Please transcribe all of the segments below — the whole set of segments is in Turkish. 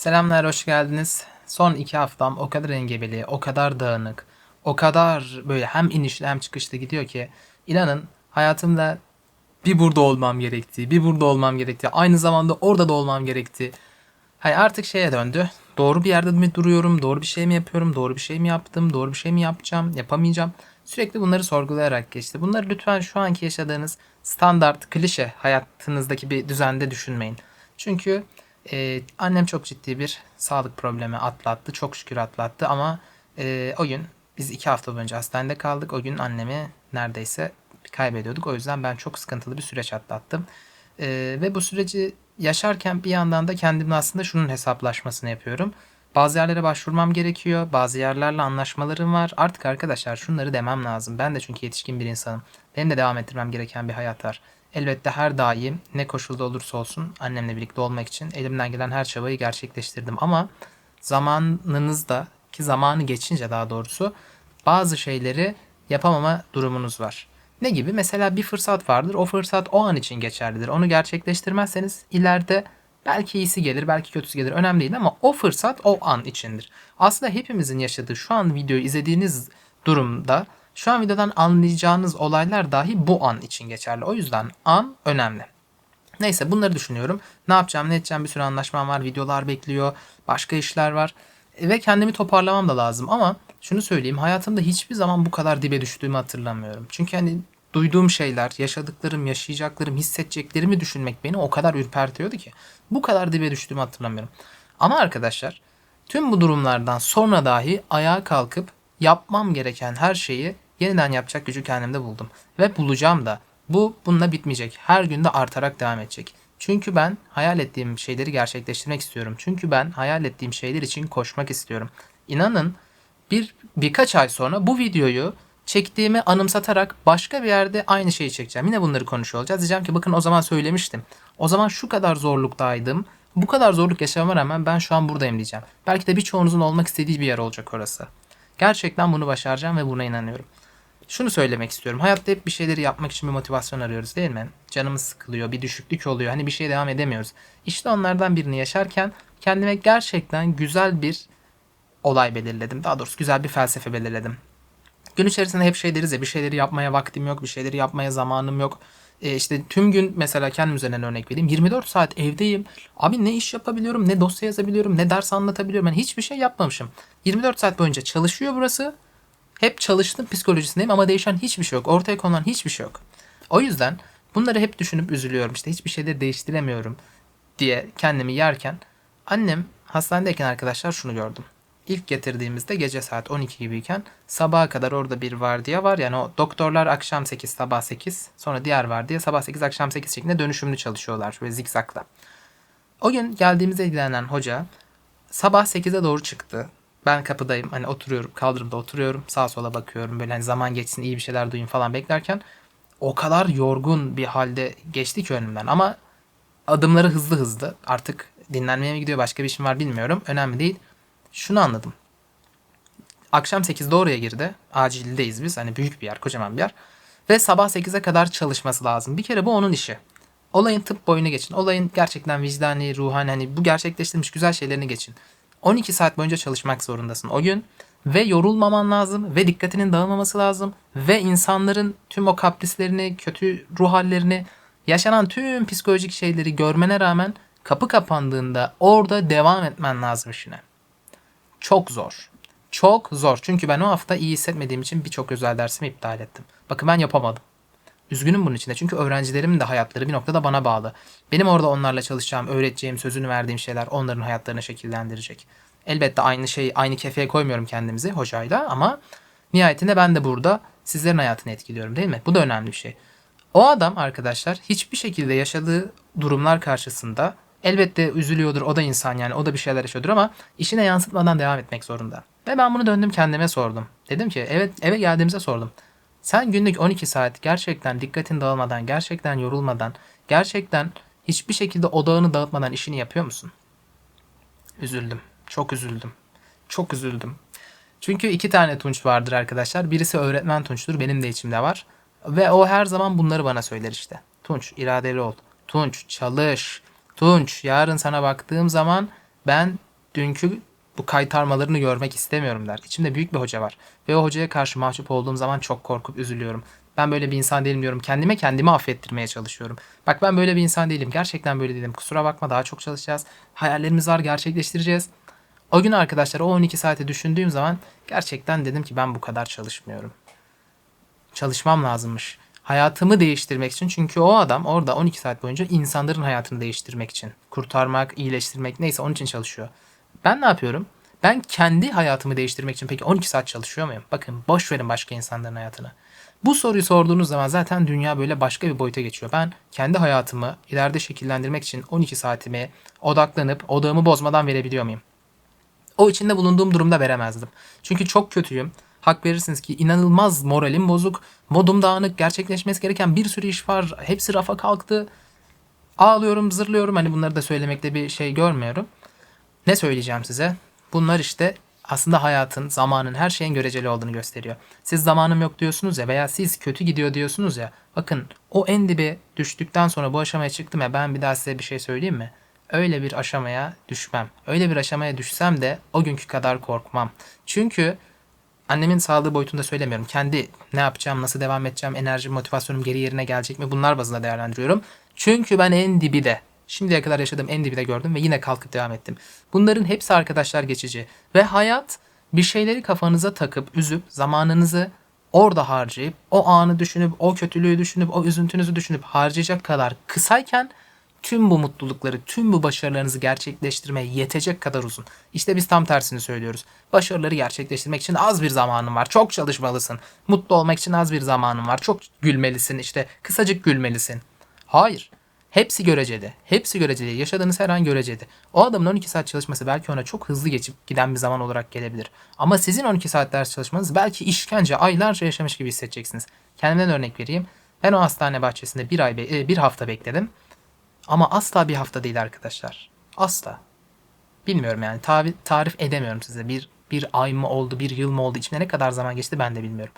Selamlar, hoş geldiniz. Son iki haftam o kadar engebeli, o kadar dağınık, o kadar böyle hem inişli hem çıkışlı gidiyor ki inanın hayatımda bir burada olmam gerektiği, bir burada olmam gerektiği, aynı zamanda orada da olmam gerektiği. Hay artık şeye döndü. Doğru bir yerde mi duruyorum, doğru bir şey mi yapıyorum, doğru bir şey mi yaptım, doğru bir şey mi yapacağım, yapamayacağım. Sürekli bunları sorgulayarak geçti. Bunları lütfen şu anki yaşadığınız standart, klişe hayatınızdaki bir düzende düşünmeyin. Çünkü ee, annem çok ciddi bir sağlık problemi atlattı. Çok şükür atlattı ama e, o gün biz iki hafta boyunca hastanede kaldık. O gün annemi neredeyse kaybediyorduk. O yüzden ben çok sıkıntılı bir süreç atlattım. Ee, ve bu süreci yaşarken bir yandan da kendimle aslında şunun hesaplaşmasını yapıyorum. Bazı yerlere başvurmam gerekiyor. Bazı yerlerle anlaşmalarım var. Artık arkadaşlar şunları demem lazım. Ben de çünkü yetişkin bir insanım. Benim de devam ettirmem gereken bir hayat var. Elbette her daim ne koşulda olursa olsun annemle birlikte olmak için elimden gelen her çabayı gerçekleştirdim. Ama zamanınızda ki zamanı geçince daha doğrusu bazı şeyleri yapamama durumunuz var. Ne gibi? Mesela bir fırsat vardır. O fırsat o an için geçerlidir. Onu gerçekleştirmezseniz ileride belki iyisi gelir, belki kötüsü gelir. Önemli değil ama o fırsat o an içindir. Aslında hepimizin yaşadığı şu an videoyu izlediğiniz durumda şu an videodan anlayacağınız olaylar dahi bu an için geçerli. O yüzden an önemli. Neyse bunları düşünüyorum. Ne yapacağım ne edeceğim bir sürü anlaşmam var. Videolar bekliyor. Başka işler var. E, Ve kendimi toparlamam da lazım. Ama şunu söyleyeyim. Hayatımda hiçbir zaman bu kadar dibe düştüğümü hatırlamıyorum. Çünkü hani duyduğum şeyler, yaşadıklarım, yaşayacaklarım, hissedeceklerimi düşünmek beni o kadar ürpertiyordu ki. Bu kadar dibe düştüğümü hatırlamıyorum. Ama arkadaşlar tüm bu durumlardan sonra dahi ayağa kalkıp yapmam gereken her şeyi yeniden yapacak gücü kendimde buldum. Ve bulacağım da. Bu bununla bitmeyecek. Her gün de artarak devam edecek. Çünkü ben hayal ettiğim şeyleri gerçekleştirmek istiyorum. Çünkü ben hayal ettiğim şeyler için koşmak istiyorum. İnanın bir birkaç ay sonra bu videoyu çektiğimi anımsatarak başka bir yerde aynı şeyi çekeceğim. Yine bunları konuşuyor olacağız. Diyeceğim ki bakın o zaman söylemiştim. O zaman şu kadar zorluktaydım. Bu kadar zorluk yaşamama rağmen ben şu an buradayım diyeceğim. Belki de birçoğunuzun olmak istediği bir yer olacak orası. Gerçekten bunu başaracağım ve buna inanıyorum. Şunu söylemek istiyorum. Hayatta hep bir şeyleri yapmak için bir motivasyon arıyoruz değil mi? Canımız sıkılıyor, bir düşüklük oluyor. Hani bir şeye devam edemiyoruz. İşte onlardan birini yaşarken kendime gerçekten güzel bir olay belirledim. Daha doğrusu güzel bir felsefe belirledim. Gün içerisinde hep şey deriz ya bir şeyleri yapmaya vaktim yok, bir şeyleri yapmaya zamanım yok. E işte tüm gün mesela kendim üzerinden örnek vereyim. 24 saat evdeyim. Abi ne iş yapabiliyorum, ne dosya yazabiliyorum, ne ders anlatabiliyorum. Ben hiçbir şey yapmamışım. 24 saat boyunca çalışıyor burası. Hep çalıştım psikolojisindeyim ama değişen hiçbir şey yok. Ortaya konulan hiçbir şey yok. O yüzden bunları hep düşünüp üzülüyorum. İşte hiçbir şeyleri değiştiremiyorum diye kendimi yerken annem hastanedeyken arkadaşlar şunu gördüm. İlk getirdiğimizde gece saat 12 gibiyken sabaha kadar orada bir vardiya var. Yani o doktorlar akşam 8 sabah 8 sonra diğer vardiya sabah 8 akşam 8 şeklinde dönüşümlü çalışıyorlar şöyle zikzakla. O gün geldiğimizde ilgilenen hoca sabah 8'e doğru çıktı. Ben kapıdayım hani oturuyorum kaldırımda oturuyorum sağa sola bakıyorum böyle hani zaman geçsin iyi bir şeyler duyayım falan beklerken o kadar yorgun bir halde geçti ki önümden ama adımları hızlı hızlı artık dinlenmeye mi gidiyor başka bir işim var bilmiyorum önemli değil. Şunu anladım. Akşam 8'de oraya girdi. Acildeyiz biz. Hani büyük bir yer, kocaman bir yer. Ve sabah 8'e kadar çalışması lazım. Bir kere bu onun işi. Olayın tıp boyunu geçin. Olayın gerçekten vicdani, ruhani hani bu gerçekleştirilmiş güzel şeylerini geçin. 12 saat boyunca çalışmak zorundasın o gün. Ve yorulmaman lazım. Ve dikkatinin dağılmaması lazım. Ve insanların tüm o kaprislerini, kötü ruh hallerini, yaşanan tüm psikolojik şeyleri görmene rağmen kapı kapandığında orada devam etmen lazım işine. Çok zor. Çok zor. Çünkü ben o hafta iyi hissetmediğim için birçok özel dersimi iptal ettim. Bakın ben yapamadım. Üzgünüm bunun için de. Çünkü öğrencilerimin de hayatları bir noktada bana bağlı. Benim orada onlarla çalışacağım, öğreteceğim, sözünü verdiğim şeyler onların hayatlarını şekillendirecek. Elbette aynı şey, aynı kefeye koymuyorum kendimizi hocayla ama nihayetinde ben de burada sizlerin hayatını etkiliyorum değil mi? Bu da önemli bir şey. O adam arkadaşlar hiçbir şekilde yaşadığı durumlar karşısında elbette üzülüyordur. O da insan yani. O da bir şeyler yaşıyordur ama işine yansıtmadan devam etmek zorunda. Ve ben bunu döndüm kendime sordum. Dedim ki evet eve geldiğimizde sordum. Sen günlük 12 saat gerçekten dikkatin dağılmadan, gerçekten yorulmadan, gerçekten hiçbir şekilde odağını dağıtmadan işini yapıyor musun? Üzüldüm. Çok üzüldüm. Çok üzüldüm. Çünkü iki tane Tunç vardır arkadaşlar. Birisi öğretmen Tunç'tur. Benim de içimde var. Ve o her zaman bunları bana söyler işte. Tunç iradeli ol. Tunç çalış. Tunç yarın sana baktığım zaman ben dünkü bu kaytarmalarını görmek istemiyorum der. İçimde büyük bir hoca var. Ve o hocaya karşı mahcup olduğum zaman çok korkup üzülüyorum. Ben böyle bir insan değilim diyorum. Kendime kendimi affettirmeye çalışıyorum. Bak ben böyle bir insan değilim. Gerçekten böyle değilim. Kusura bakma daha çok çalışacağız. Hayallerimiz var gerçekleştireceğiz. O gün arkadaşlar o 12 saate düşündüğüm zaman gerçekten dedim ki ben bu kadar çalışmıyorum. Çalışmam lazımmış. Hayatımı değiştirmek için çünkü o adam orada 12 saat boyunca insanların hayatını değiştirmek için. Kurtarmak, iyileştirmek neyse onun için çalışıyor. Ben ne yapıyorum? Ben kendi hayatımı değiştirmek için peki 12 saat çalışıyor muyum? Bakın boş verin başka insanların hayatını. Bu soruyu sorduğunuz zaman zaten dünya böyle başka bir boyuta geçiyor. Ben kendi hayatımı ileride şekillendirmek için 12 saatimi odaklanıp odağımı bozmadan verebiliyor muyum? O içinde bulunduğum durumda veremezdim. Çünkü çok kötüyüm. Hak verirsiniz ki inanılmaz moralim bozuk. Modum dağınık. Gerçekleşmesi gereken bir sürü iş var. Hepsi rafa kalktı. Ağlıyorum, zırlıyorum. Hani bunları da söylemekte bir şey görmüyorum. Ne söyleyeceğim size? Bunlar işte aslında hayatın, zamanın, her şeyin göreceli olduğunu gösteriyor. Siz zamanım yok diyorsunuz ya veya siz kötü gidiyor diyorsunuz ya. Bakın o en dibe düştükten sonra bu aşamaya çıktım ya ben bir daha size bir şey söyleyeyim mi? Öyle bir aşamaya düşmem. Öyle bir aşamaya düşsem de o günkü kadar korkmam. Çünkü annemin sağlığı boyutunda söylemiyorum. Kendi ne yapacağım, nasıl devam edeceğim, enerji, motivasyonum geri yerine gelecek mi bunlar bazında değerlendiriyorum. Çünkü ben en dibi de Şimdiye kadar yaşadığım en dibi de gördüm ve yine kalkıp devam ettim. Bunların hepsi arkadaşlar geçici. Ve hayat bir şeyleri kafanıza takıp üzüp zamanınızı orada harcayıp o anı düşünüp o kötülüğü düşünüp o üzüntünüzü düşünüp harcayacak kadar kısayken tüm bu mutlulukları, tüm bu başarılarınızı gerçekleştirmeye yetecek kadar uzun. İşte biz tam tersini söylüyoruz. Başarıları gerçekleştirmek için az bir zamanın var. Çok çalışmalısın. Mutlu olmak için az bir zamanın var. Çok gülmelisin işte. Kısacık gülmelisin. Hayır. Hepsi göreceli. Hepsi göreceli. Yaşadığınız her an göreceli. O adamın 12 saat çalışması belki ona çok hızlı geçip giden bir zaman olarak gelebilir. Ama sizin 12 saat ders çalışmanız belki işkence, aylarca yaşamış gibi hissedeceksiniz. Kendimden örnek vereyim. Ben o hastane bahçesinde bir ay, be- bir hafta bekledim. Ama asla bir hafta değil arkadaşlar. Asla. Bilmiyorum yani tabi- tarif edemiyorum size. Bir bir ay mı oldu, bir yıl mı oldu, içinde ne kadar zaman geçti ben de bilmiyorum.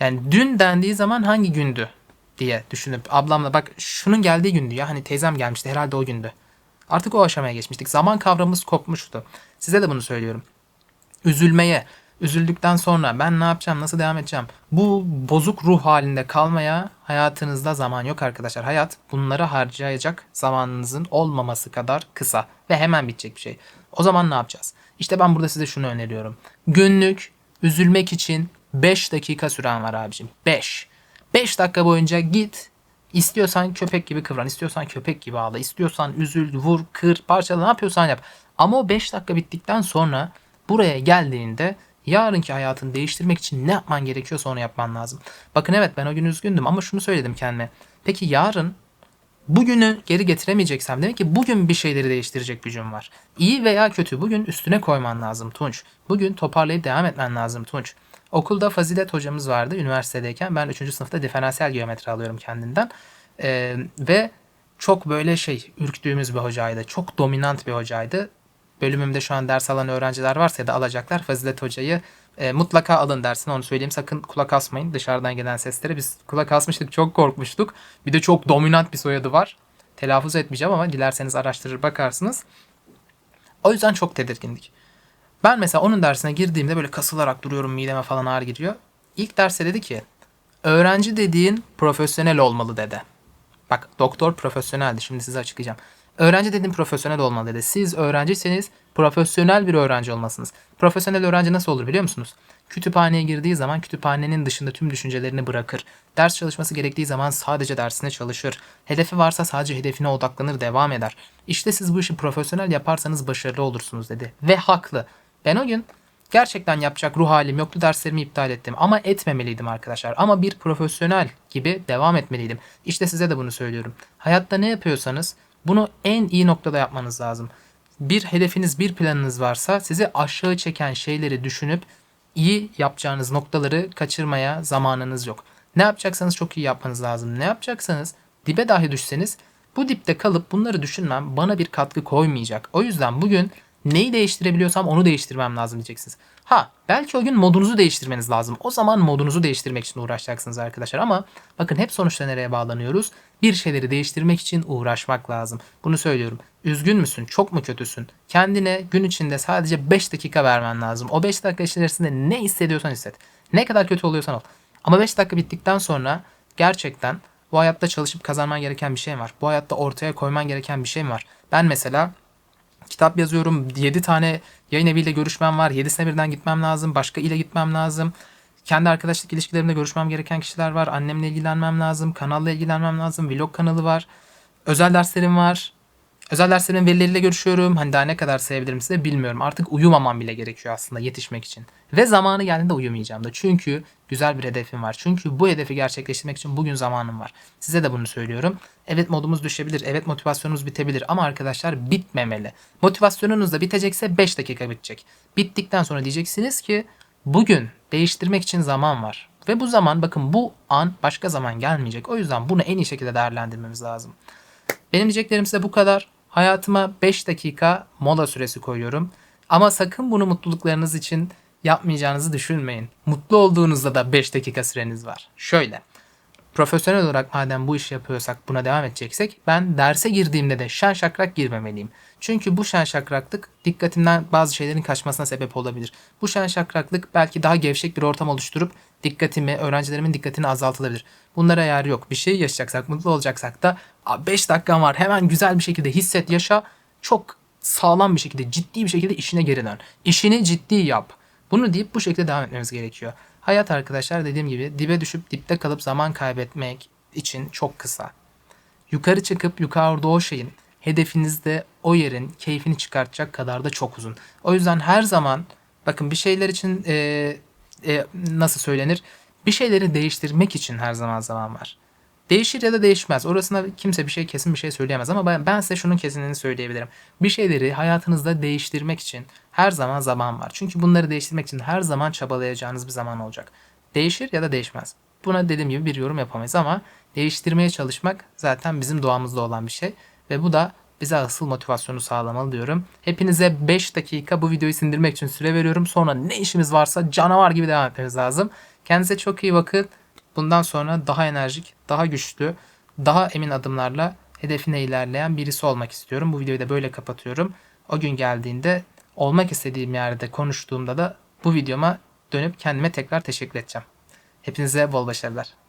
Yani dün dendiği zaman hangi gündü diye düşünüp ablamla bak şunun geldiği gündü ya hani teyzem gelmişti herhalde o gündü. Artık o aşamaya geçmiştik. Zaman kavramımız kopmuştu. Size de bunu söylüyorum. Üzülmeye, üzüldükten sonra ben ne yapacağım, nasıl devam edeceğim? Bu bozuk ruh halinde kalmaya hayatınızda zaman yok arkadaşlar. Hayat bunları harcayacak zamanınızın olmaması kadar kısa ve hemen bitecek bir şey. O zaman ne yapacağız? İşte ben burada size şunu öneriyorum. Günlük üzülmek için 5 dakika süren var abicim. 5. 5 dakika boyunca git. İstiyorsan köpek gibi kıvran, istiyorsan köpek gibi ağla, istiyorsan üzül, vur, kır, parçala ne yapıyorsan yap. Ama o 5 dakika bittikten sonra buraya geldiğinde yarınki hayatını değiştirmek için ne yapman gerekiyorsa onu yapman lazım. Bakın evet ben o gün üzgündüm ama şunu söyledim kendime. Peki yarın bugünü geri getiremeyeceksem demek ki bugün bir şeyleri değiştirecek gücüm var. İyi veya kötü bugün üstüne koyman lazım Tunç. Bugün toparlayıp devam etmen lazım Tunç. Okulda Fazilet hocamız vardı üniversitedeyken. Ben 3. sınıfta diferansiyel geometri alıyorum kendinden. Ee, ve çok böyle şey ürktüğümüz bir hocaydı. Çok dominant bir hocaydı. Bölümümde şu an ders alan öğrenciler varsa ya da alacaklar Fazilet hocayı e, mutlaka alın dersini onu söyleyeyim. Sakın kulak asmayın dışarıdan gelen seslere. Biz kulak asmıştık çok korkmuştuk. Bir de çok dominant bir soyadı var. Telaffuz etmeyeceğim ama dilerseniz araştırır bakarsınız. O yüzden çok tedirgindik. Ben mesela onun dersine girdiğimde böyle kasılarak duruyorum mideme falan ağrı giriyor. İlk derste dedi ki öğrenci dediğin profesyonel olmalı dedi. Bak doktor profesyoneldi şimdi size açıklayacağım. Öğrenci dediğin profesyonel olmalı dedi. Siz öğrenciseniz profesyonel bir öğrenci olmasınız. Profesyonel öğrenci nasıl olur biliyor musunuz? Kütüphaneye girdiği zaman kütüphanenin dışında tüm düşüncelerini bırakır. Ders çalışması gerektiği zaman sadece dersine çalışır. Hedefi varsa sadece hedefine odaklanır devam eder. İşte siz bu işi profesyonel yaparsanız başarılı olursunuz dedi. Ve haklı. Ben o gün gerçekten yapacak ruh halim yoktu derslerimi iptal ettim. Ama etmemeliydim arkadaşlar. Ama bir profesyonel gibi devam etmeliydim. İşte size de bunu söylüyorum. Hayatta ne yapıyorsanız bunu en iyi noktada yapmanız lazım. Bir hedefiniz, bir planınız varsa sizi aşağı çeken şeyleri düşünüp iyi yapacağınız noktaları kaçırmaya zamanınız yok. Ne yapacaksanız çok iyi yapmanız lazım. Ne yapacaksanız dibe dahi düşseniz bu dipte kalıp bunları düşünmem bana bir katkı koymayacak. O yüzden bugün Neyi değiştirebiliyorsam onu değiştirmem lazım diyeceksiniz. Ha belki o gün modunuzu değiştirmeniz lazım. O zaman modunuzu değiştirmek için uğraşacaksınız arkadaşlar. Ama bakın hep sonuçta nereye bağlanıyoruz? Bir şeyleri değiştirmek için uğraşmak lazım. Bunu söylüyorum. Üzgün müsün? Çok mu kötüsün? Kendine gün içinde sadece 5 dakika vermen lazım. O 5 dakika içerisinde ne hissediyorsan hisset. Ne kadar kötü oluyorsan ol. Ama 5 dakika bittikten sonra gerçekten bu hayatta çalışıp kazanman gereken bir şey var. Bu hayatta ortaya koyman gereken bir şey var. Ben mesela kitap yazıyorum. 7 tane yayın eviyle görüşmem var. 7'sine birden gitmem lazım. Başka ile gitmem lazım. Kendi arkadaşlık ilişkilerimde görüşmem gereken kişiler var. Annemle ilgilenmem lazım. Kanalla ilgilenmem lazım. Vlog kanalı var. Özel derslerim var. Özel derslerin velileriyle görüşüyorum. Hani daha ne kadar sayabilirim size bilmiyorum. Artık uyumamam bile gerekiyor aslında yetişmek için. Ve zamanı geldiğinde uyumayacağım da. Çünkü güzel bir hedefim var. Çünkü bu hedefi gerçekleştirmek için bugün zamanım var. Size de bunu söylüyorum. Evet modumuz düşebilir. Evet motivasyonumuz bitebilir. Ama arkadaşlar bitmemeli. Motivasyonunuz da bitecekse 5 dakika bitecek. Bittikten sonra diyeceksiniz ki bugün değiştirmek için zaman var. Ve bu zaman bakın bu an başka zaman gelmeyecek. O yüzden bunu en iyi şekilde değerlendirmemiz lazım. Benim diyeceklerim size bu kadar. Hayatıma 5 dakika mola süresi koyuyorum. Ama sakın bunu mutluluklarınız için yapmayacağınızı düşünmeyin. Mutlu olduğunuzda da 5 dakika süreniz var. Şöyle. Profesyonel olarak madem bu işi yapıyorsak buna devam edeceksek ben derse girdiğimde de şen şakrak girmemeliyim. Çünkü bu şen şakraklık dikkatimden bazı şeylerin kaçmasına sebep olabilir. Bu şen şakraklık belki daha gevşek bir ortam oluşturup dikkatimi, öğrencilerimin dikkatini azaltılabilir. Bunlara yer yok. Bir şey yaşayacaksak, mutlu olacaksak da 5 dakikan var hemen güzel bir şekilde hisset, yaşa. Çok sağlam bir şekilde, ciddi bir şekilde işine geri dön. İşini ciddi yap. Bunu deyip bu şekilde devam etmemiz gerekiyor. Hayat arkadaşlar dediğim gibi dibe düşüp dipte kalıp zaman kaybetmek için çok kısa. Yukarı çıkıp yukarıda o şeyin hedefinizde o yerin keyfini çıkartacak kadar da çok uzun. O yüzden her zaman bakın bir şeyler için e, e, nasıl söylenir? Bir şeyleri değiştirmek için her zaman zaman var. Değişir ya da değişmez. Orasına kimse bir şey kesin bir şey söyleyemez ama ben, size şunun kesinliğini söyleyebilirim. Bir şeyleri hayatınızda değiştirmek için her zaman zaman var. Çünkü bunları değiştirmek için her zaman çabalayacağınız bir zaman olacak. Değişir ya da değişmez. Buna dediğim gibi bir yorum yapamayız ama değiştirmeye çalışmak zaten bizim doğamızda olan bir şey ve bu da bize asıl motivasyonu sağlamalı diyorum. Hepinize 5 dakika bu videoyu sindirmek için süre veriyorum. Sonra ne işimiz varsa canavar gibi devam etmemiz lazım. Kendinize çok iyi bakın. Bundan sonra daha enerjik, daha güçlü, daha emin adımlarla hedefine ilerleyen birisi olmak istiyorum. Bu videoyu da böyle kapatıyorum. O gün geldiğinde olmak istediğim yerde konuştuğumda da bu videoma dönüp kendime tekrar teşekkür edeceğim. Hepinize bol başarılar.